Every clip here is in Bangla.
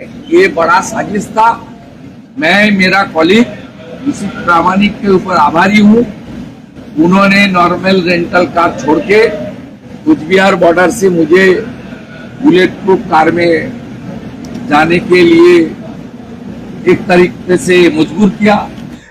ये बड़ा साजिश था मैं मेरा कॉलीग निशित प्रामाणिक के ऊपर आभारी हूँ उन्होंने नॉर्मल रेंटल कार छोड़ के कुछ बिहार बॉर्डर से मुझे बुलेट प्रूफ कार में जाने के लिए एक तरीके से मजबूर किया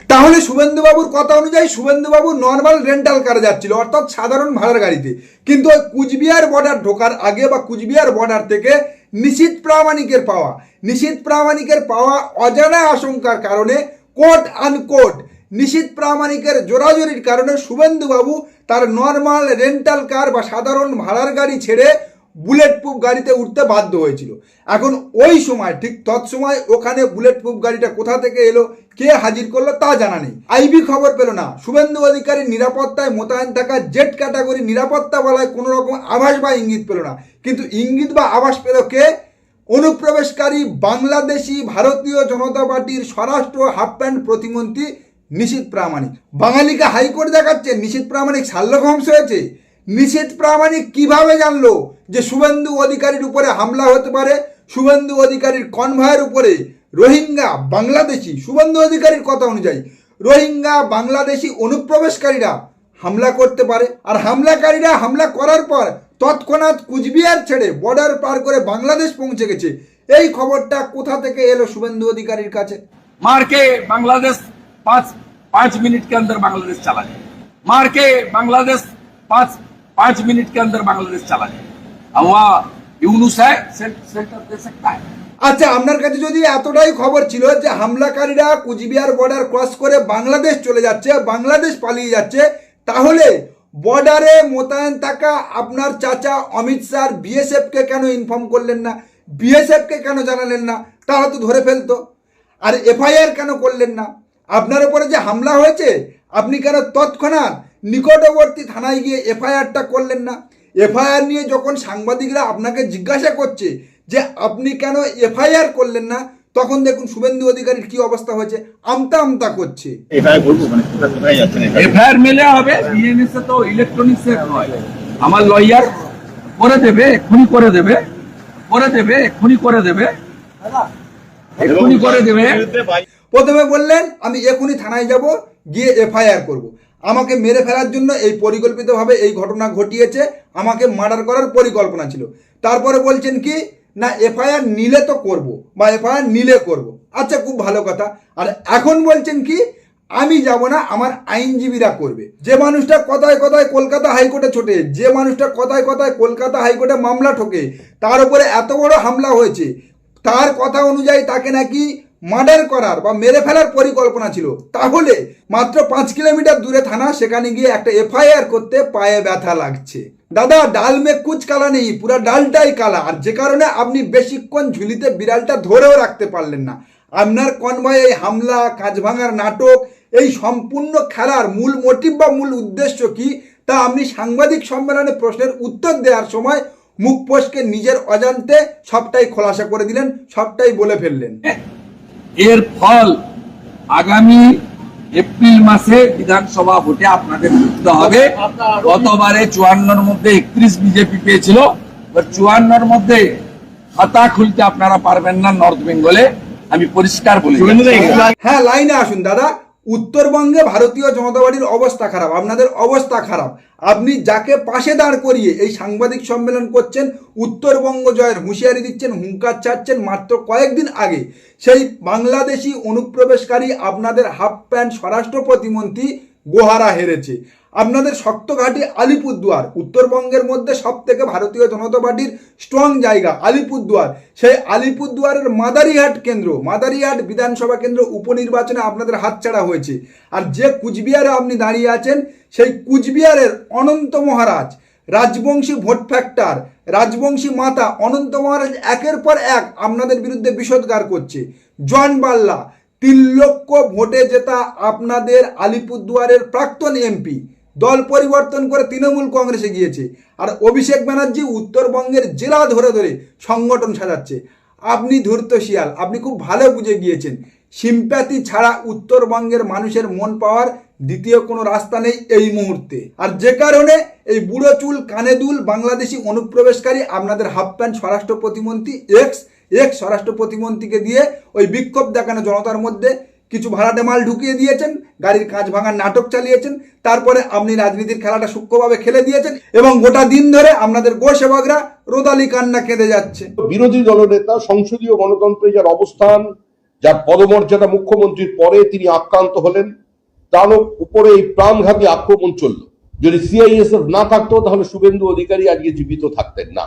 তাহলে শুভেন্দুবাবুর কথা অনুযায়ী শুভেন্দুবাবু নর্মাল রেন্টাল কারে যাচ্ছিল অর্থাৎ সাধারণ ভাড়ার গাড়িতে কিন্তু ওই কুচবিহার বর্ডার ঢোকার আগে বা কুচবিহার বর্ডার থেকে নিশীত প্রামাণিকের পাওয়া। নিশীত প্রামাণিকের পাওয়া অজানা আশঙ্কার কারণে কোট আনকোট নিশীত প্রামাণিকের জোরাজোরির কারণে শুভেন্দুবাবু তার নর্মাল রেন্টাল কার বা সাধারণ ভাড়ার গাড়ি ছেড়ে বুলেট প্রুফ গাড়িতে উঠতে বাধ্য হয়েছিল। এখন ওই সময়, ঠিক তৎসময় ওখানে বুলেট প্রুফ গাড়িটা কোথা থেকে এলো, কে হাজির করল তা জানা নেই। আইবি খবর পেল না। শুভেন্দু অধিকারীর নিরাপত্তায় মোতায়েন থাকা জেট ক্যাটাগরি নিরাপত্তা বলায় কোনো রকম আভাস বা ইঙ্গিত পেল না। কিন্তু ইঙ্গিত বা আভাস পেল কে? অনুপ্রবেশকারী বাংলাদেশি ভারতীয় জনতা পার্টির স্বরাষ্ট্র হাফ প্যান্ট প্রতিমন্ত্রী নিশীত প্রামাণিক। বাঙালিকে হাইকোর্ট দেখাচ্ছে, নিশীত প্রামাণিক শাল্লক হোমস হয়েছে। নিশীত প্রামাণিক কীভাবে জানলো? যে শুভেন্দু অধিকারীর উপরে হামলা হতে পারে শুভেন্দু অধিকারীর কনভয়ের উপরে রোহিঙ্গা বাংলাদেশি শুভেন্দু অধিকারীর কথা অনুযায়ী রোহিঙ্গা বাংলাদেশি অনুপ্রবেশকারীরা হামলা করতে পারে আর হামলাকারীরা হামলা করার পর তৎক্ষণাৎ কুচবিহার ছেড়ে বর্ডার পার করে বাংলাদেশ পৌঁছে গেছে এই খবরটা কোথা থেকে এলো শুভেন্দু অধিকারীর কাছে मार के बांग्लादेश पाँच पाँच मिनट के अंदर बांग्लादेश चला जाए मार के बांग्लादेश पाँच पाँच मिनट के अंदर बांग्लादेश चला जाए अब वहाँ यूनुस है सेंट- सेंटर दे सकता है আচ্ছা আপনার কাছে যদি এতটাই খবর ছিল যে হামলাকারীরা কুচবিহার বর্ডার ক্রস করে বাংলাদেশ চলে যাচ্ছে বাংলাদেশ পালিয়ে যাচ্ছে তাহলে বর্ডারে মোতায়েন থাকা আপনার চাচা অমিত শাহ বিএসএফকে কেন ইনফর্ম করলেন না বিএসএফকে কেন জানালেন না তারা তো ধরে ফেলতো আর এফআইআর কেন করলেন না আপনার উপরে যে হামলা হয়েছে আপনি কেন তৎক্ষণাৎ নিকটবর্তী থানায় গিয়ে এফআইআরটা করলেন না এফআইআর নিয়ে যখন সাংবাদিকরা আপনাকে জিজ্ঞাসা করছে যে আপনি কেন এফআইআর করলেন না তখন দেখুন শুভেন্দু অধিকারীর কি অবস্থা হয়েছে আমতা আমতা করছে। এফআইআর মানে মেলে হবে বিএনএস তো ইলেকট্রনিক্স নয় আমার লয়ার করে দেবে এক্ষুনি করে দেবে করে দেবে এক্ষুনি করে দেবে। এক্ষুনি করে দেবে। প্রথমে বললেন আমি এখনই থানায় যাব গিয়ে এফআইআর করব। আমাকে মেরে ফেলার জন্য এই পরিকল্পিতভাবে এই ঘটনা ঘটিয়েছে আমাকে মার্ডার করার পরিকল্পনা ছিল। তারপরে বলছেন কি, না, এফআইআর নিলে তো করব বা এফআইআর নিলে করব। আচ্ছা খুব ভালো কথা। আর এখন বলছেন কি, আমি যাব না, আমার আইনজীবীরা করবে। যে মানুষটা কথায় কথায় কলকাতা হাইকোর্টে ছোটে, যে মানুষটা কথায় কথায় কলকাতা হাইকোর্টে মামলা ঠোকে, তার উপরে এত বড় হামলা হয়েছে, তার কথা অনুযায়ী তাকে নাকি মার্ডার করার বা মেরে ফেলার পরিকল্পনা ছিল। তাহলে মাত্র পাঁচ কিলোমিটার দূরে থানা, সেখানে গিয়ে একটা এফআইআর করতে পায়ে ব্যথা লাগছে। দাদা, ডাল মে কুচ কালা নেই, পুরা ডালটাই কালা। আর যে কারণে আপনি বেশিক্ষণ ঝুলিতে বিড়ালটা ধরেও রাখতে পারলেন না। আপনার কনভয়ে এই হামলা কাজ ভাঙার নাটক, এই সম্পূর্ণ খেলার মূল মোটিভ বা মূল উদ্দেশ্য কি, তা আপনি সাংবাদিক সম্মেলনে প্রশ্নের উত্তর দেওয়ার সময় মুখ পোষকে নিজের অজান্তে সবটাই খোলাসা করে দিলেন, সবটাই বলে ফেললেন। এর ফল আগামী এপ্রিল মাসে বিধানসভা ভোটে আপনাদের বুঝতে হবে। গতবারে চুয়ান্নর মধ্যে একত্রিশ বিজেপি পেয়েছিল। চুয়ান্নর মধ্যে খাতা খুলতে আপনারা পারবেন না নর্থ বেঙ্গলে। আমি পরিষ্কার বলি আগে হ্যাঁ লাইনে আসুন দাদা। উত্তরবঙ্গে ভারতীয় জনতা পার্টির অবস্থা খারাপ, আপনাদের অবস্থা খারাপ। আপনি যাকে পাশে দাঁড় করিয়ে এই সাংবাদিক সম্মেলন করছেন, উত্তরবঙ্গ জয়ের হুঁশিয়ারি দিচ্ছেন, হুঙ্কার ছাড়ছেন মাত্র কয়েকদিন আগে। সেই বাংলাদেশি অনুপ্রবেশকারী আপনাদের হাফ প্যান্ট স্বরাষ্ট্র প্রতিমন্ত্রী গোহারা হেরেছে। আপনাদের শক্ত ঘাঁটি আলিপুরদুয়ার। উত্তরবঙ্গের মধ্যে সব থেকে ভারতীয় জনতা পার্টির স্ট্রং জায়গা আলিপুরদুয়ার। সেই আলিপুরদুয়ারের মাদারিহাট কেন্দ্র, মাদারিহাট বিধানসভা কেন্দ্র উপনির্বাচনে আপনাদের হাতছাড়া হয়েছে। আর যে কুচবিহারে আপনি দাঁড়িয়ে আছেন, সেই কুচবিহারের অনন্ত মহারাজ, রাজবংশী ভোট ফ্যাক্টর রাজবংশী মাতা অনন্ত মহারাজ একের পর এক আপনাদের বিরুদ্ধে বিষোদ্গার করছে। জন বাল্লা, তিন লক্ষ ভোটে জেতা আপনাদের আলিপুরদুয়ারের প্রাক্তন এমপি। দল পরিবর্তন করে তৃণমূল কংগ্রেসে গিয়েছে। আর অভিষেক ব্যানার্জি উত্তরবঙ্গের জেলা ধরে ধরে সংগঠন সাজাচ্ছে। আপনি ধূর্ত শিয়াল, আপনি খুব ভালো বুঝে গিয়েছেন। সিম্প্যাথি ছাড়া উত্তরবঙ্গের মানুষের মন পাওয়ার দ্বিতীয় কোনো রাস্তা নেই এই মুহূর্তে। আর যে কারণে এই বুড়ো চুল, কানে দুল বাংলাদেশি অনুপ্রবেশকারী, আপনাদের হাফ প্যান্ট স্বরাষ্ট্র প্রতিমন্ত্রী, এক্স এক্স স্বরাষ্ট্র প্রতিমন্ত্রীকে দিয়ে ওই বিক্ষোভ দেখানো জনতার মধ্যে কিছু ভাড়াটে মাল ঢুকিয়ে দিয়েছেন, গাড়ির কাঁচ ভাঙার নাটক চালিয়েছেন, তারপরে আপনি রাজনীতির খেলাটা সূক্ষ্মভাবে খেলে দিয়েছেন এবং গোটা দিন ধরে আপনাদের গো সেবকরা রোদালি কান্না কেঁদে যাচ্ছে। বিরোধী দলনেতা, সংসদীয় গণতন্ত্রে যার অবস্থান, যার পদমর্যাদা মুখ্যমন্ত্রীর পরে তিনি আক্রান্ত হলেন, তার উপরে এই প্রাণঘাতী আক্রমণ চলল। যদি সিআইএসএফ না থাকতো, তাহলে শুভেন্দু অধিকারী আজকে জীবিত থাকতেন না।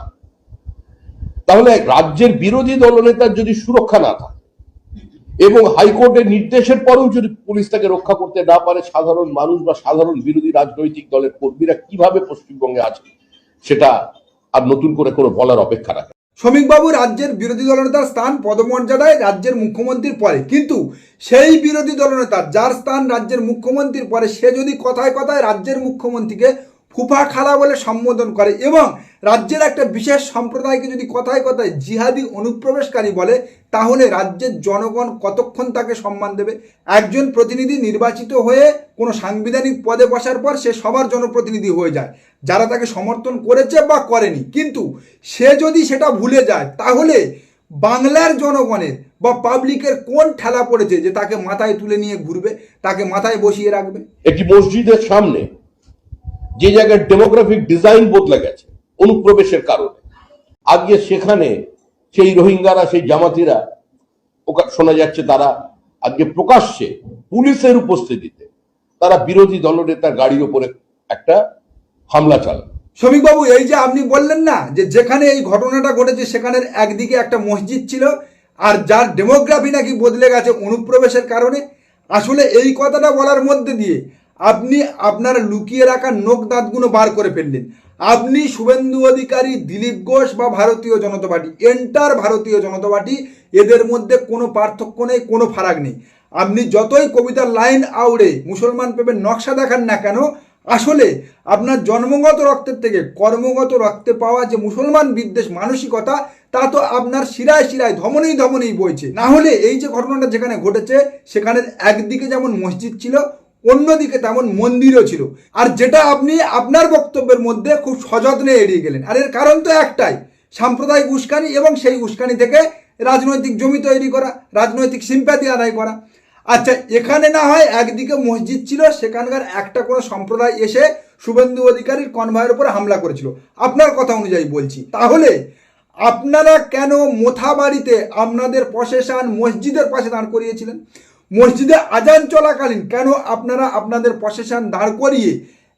তাহলে রাজ্যের বিরোধী দলনেতার যদি সুরক্ষা না থাকে এবং হাইকোর্টের নির্দেশের পরেও যদি পুলিশ তাকে রক্ষা করতে না পারে, সাধারণ মানুষ বা সাধারণ বিরোধী রাজনৈতিক দলের কর্মীরা কীভাবে পশ্চিমবঙ্গে আছে, সেটা আর নতুন করে কোনো বলার অপেক্ষা রাখে। শ্রমিকবাবু, রাজ্যের বিরোধী দলনেতার স্থান পদমর্যাদায় রাজ্যের মুখ্যমন্ত্রীর পরে কিন্তু সেই বিরোধী দলনেতা, যার স্থান রাজ্যের মুখ্যমন্ত্রীর পরে, সে যদি কথায় কথায় রাজ্যের মুখ্যমন্ত্রীকে ফুফা খালা বলে সম্বোধন করে এবং রাজ্যের একটা বিশেষ সম্প্রদায়কে যদি কথায় কথায় জিহাদি অনুপ্রবেশকারী বলে, তাহলে রাজ্যের জনগণ কতক্ষণ তাকে সম্মান দেবে? একজন প্রতিনিধি নির্বাচিত হয়ে কোনো সাংবিধানিক পদে বসার পর সে সবার জনপ্রতিনিধি হয়ে যায়। যারা তাকে সমর্থন করেছে বা করেনি। কিন্তু সে যদি সেটা ভুলে যায়, তাহলে বাংলার জনগণের বা পাবলিকের কোন ঠেলা পড়েছে যে তাকে মাথায় তুলে নিয়ে ঘুরবে, তাকে মাথায় বসিয়ে রাখবে? একটি মসজিদের সামনে যে জায়গায় ডেমোগ্রাফিক ডিজাইন বদলে গেছে, অনুপ্রবেশের কারণে। আজকে সেখানে সেই রোহিঙ্গারা, সেই জামাতিরা শোনা যাচ্ছে তারা আজকে প্রকাশ্যে পুলিশের উপস্থিতিতে তারা বিরোধী দলনেতার গাড়ির উপরে একটা হামলা চালান শ্রমিকবাবু এই যে আপনি বললেন না যে যেখানে এই ঘটনাটা ঘটেছে, সেখানের একদিকে একটা মসজিদ ছিল, আর যার ডেমোগ্রাফি নাকি বদলে গেছে অনুপ্রবেশের কারণে, আসলে এই কথাটা বলার মধ্যে দিয়ে আপনি আপনার লুকিয়ে রাখা নোক দাঁতগুলো বার করে ফেললেন। আপনি শুভেন্দু অধিকারী দিলীপ ঘোষ বা ভারতীয় জনতা পার্টি, এন্টার ভারতীয় জনতা পার্টি, এদের মধ্যে কোনো পার্থক্য নেই, কোনো ফারাক নেই। আপনি যতই কবিতার লাইন আউড়ে মুসলমান প্রেমের নকশা দেখান না কেন, আসলে আপনার জন্মগত রক্তের থেকে কর্মগত রক্তে পাওয়া যে মুসলমান বিদ্বেষ মানসিকতা, তা তো আপনার শিরায় শিরায় ধমনেই ধমনেই বইছে। না হলে এই যে ঘটনাটা যেখানে ঘটেছে সেখানে একদিকে যেমন মসজিদ ছিল অন্যদিকে তেমন মন্দিরও ছিল। আর যেটা আপনি আপনার বক্তব্যের মধ্যে খুব সযত্নে এড়িয়ে গেলেন। আর এর কারণ তো একটাই, সাম্প্রদায়িক উস্কানি এবং সেই উস্কানি থেকে রাজনৈতিক জমি তৈরি করা, রাজনৈতিক সিম্প্যাথি আদায় করা। আচ্ছা এখানে না হয় একদিকে মসজিদ ছিল, সেখানকার একটা কোনো সম্প্রদায় এসে শুভেন্দু অধিকারীর কনভয়ের উপরে হামলা করেছিল। আপনার কথা অনুযায়ী বলছি। তাহলে আপনারা কেন মোথাবাড়িতে আপনাদের প্রশাসন মসজিদের পাশে দাঁড় করিয়েছিলেন? মসজিদে আজান চলাকালীন কেন আপনারা আপনাদের প্রশাসন দাঁড় করিয়ে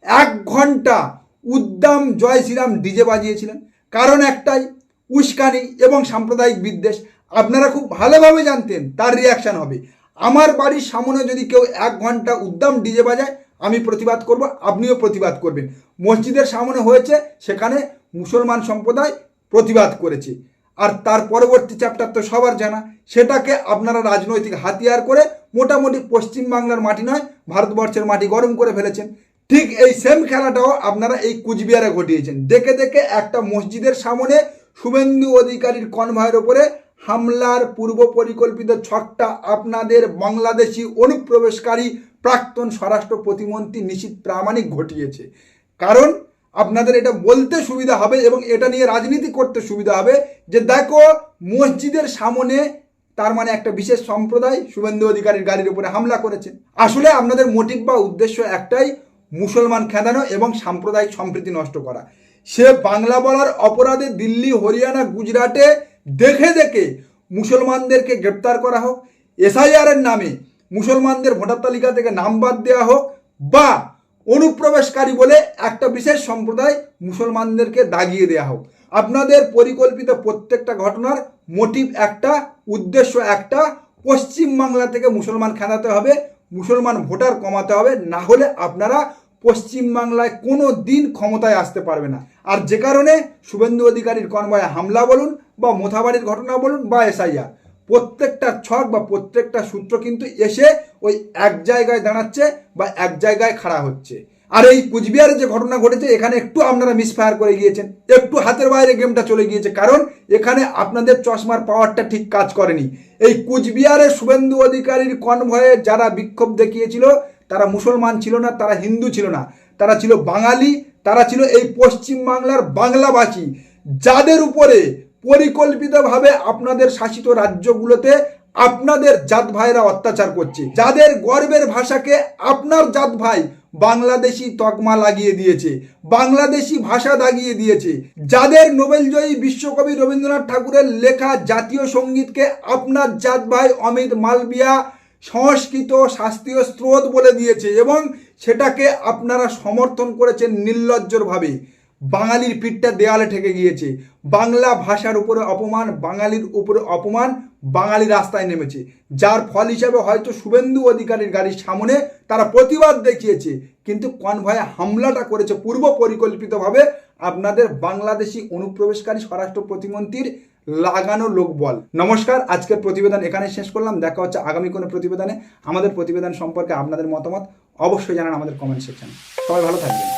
এক ঘণ্টা উদ্দাম জয় শ্রীরাম ডিজে বাজিয়েছিলেন? কারণ একটাই, উস্কানি এবং সাম্প্রদায়িক বিদ্বেষ। আপনারা খুব ভালোভাবে জানতেন তার রিয়াকশান হবে। আমার বাড়ির সামনে যদি কেউ এক ঘণ্টা উদ্দাম ডিজে বাজায়, আমি প্রতিবাদ করব, আপনিও প্রতিবাদ করবেন। মসজিদের সামনে হয়েছে, সেখানে মুসলমান সম্প্রদায় প্রতিবাদ করেছে। আর তার পরবর্তী চ্যাপ্টার তো সবার জানা। সেটাকে আপনারা রাজনৈতিক হাতিয়ার করে মোটামুটি পশ্চিম বাংলার মাটি নয়, ভারতবর্ষের মাটি গরম করে ফেলেছেন। ঠিক এই সেম খেলাটাও আপনারা এই কুচবিহারে ঘটিয়েছেন। দেখে দেখে একটা মসজিদের সামনে শুভেন্দু অধিকারীর কনভয়ের ওপরে হামলার পূর্ব পরিকল্পিত ছকটা আপনাদের বাংলাদেশি অনুপ্রবেশকারী প্রাক্তন স্বরাষ্ট্র প্রতিমন্ত্রী নিশীত প্রামাণিক ঘটিয়েছে। কারণ আপনাদের এটা বলতে সুবিধা হবে এবং এটা নিয়ে রাজনীতি করতে সুবিধা হবে যে দেখো, মসজিদের সামনে তার মানে একটা বিশেষ সম্প্রদায় শুভেন্দু অধিকারীর গাড়ির উপরে হামলা করেছে। আসলে আপনাদের মোটিভ বা উদ্দেশ্য একটাই, মুসলমান খেদানো এবং সাম্প্রদায়িক সম্প্রীতি নষ্ট করা। সে বাংলা বলার অপরাধে দিল্লি, হরিয়ানা, গুজরাটে দেখে দেখে মুসলমানদেরকে গ্রেপ্তার করা হোক এসআইআরের নামে মুসলমানদের ভোটার তালিকা থেকে নাম বাদ দেওয়া হোক বা অনুপ্রবেশকারী বলে একটা বিশেষ সম্প্রদায় মুসলমানদেরকে দাগিয়ে দেওয়া হোক। আপনাদের পরিকল্পিত প্রত্যেকটা ঘটনার মোটিভ একটা, উদ্দেশ্য একটা। পশ্চিম বাংলা থেকে মুসলমান খেদাতে হবে, মুসলমান ভোটার কমাতে হবে, না হলে আপনারা পশ্চিম বাংলায় কোনো দিন ক্ষমতায় আসতে পারবে না। আর যে কারণে শুভেন্দু অধিকারীর কনভয়ে হামলা বলুন বা মোথাবাড়ির ঘটনা বলুন বা এসআইআর। প্রত্যেকটা ছক বা প্রত্যেকটা সূত্র কিন্তু এসে ওই এক জায়গায় দাঁড়াচ্ছে বা এক জায়গায় খাড়া হচ্ছে। আর এই কুচবিহারের যে ঘটনা ঘটেছে, এখানে একটু আপনারা মিসফায়ার করে গিয়েছেন। একটু হাতের বাইরে গেমটা চলে গিয়েছে, কারণ এখানে আপনাদের চশমার পাওয়ারটা ঠিক কাজ করেনি। এই কুচবিহারের শুভেন্দু অধিকারীর কনভয়ে যারা বিক্ষোভ দেখিয়েছিল, তারা মুসলমান ছিল না, তারা হিন্দু ছিল না। তারা ছিল বাঙালি, তারা ছিল এই পশ্চিম বাংলার বাংলাভাষী। যাদের উপরে পরিকল্পিতভাবে আপনাদের শাসিত রাজ্যগুলোতে আপনাদের জাত ভাইরা অত্যাচার করছে। যাদের গর্বের ভাষাকে আপনার জাত ভাই বাংলাদেশি তকমা লাগিয়ে দিয়েছে, বাংলাদেশি ভাষা দাগিয়ে দিয়েছে। যাদের নোবেলজয়ী বিশ্বকবি রবীন্দ্রনাথ ঠাকুরের লেখা জাতীয় সঙ্গীতকে আপনার জাত ভাই অমিত মালবিয়া সংস্কৃত শাস্ত্রীয় স্রোত বলে দিয়েছে এবং সেটাকে আপনারা সমর্থন করেছেন নির্লজ্জরভাবে বাঙালির পিঠটা দেয়ালে ঠেকে গিয়েছে। বাংলা ভাষার উপরে অপমান, বাঙালির উপরে অপমান, বাঙালি রাস্তায় নেমেছে। যার ফল হিসাবে হয়তো শুভেন্দু অধিকারীর গাড়ির সামনে তারা প্রতিবাদ দেখিয়েছে। কিন্তু কনভয়ে হামলাটা করেছে পূর্ব পরিকল্পিতভাবে আপনাদের বাংলাদেশি অনুপ্রবেশকারী স্বরাষ্ট্র প্রতিমন্ত্রীর লাগানো লোকবল। নমস্কার, আজকের প্রতিবেদন এখানে শেষ করলাম। দেখা হচ্ছে আগামী কোনো প্রতিবেদনে। আমাদের প্রতিবেদন সম্পর্কে আপনাদের মতামত অবশ্যই জানান আমাদের কমেন্ট সেকশনে সবাই ভালো থাকবেন।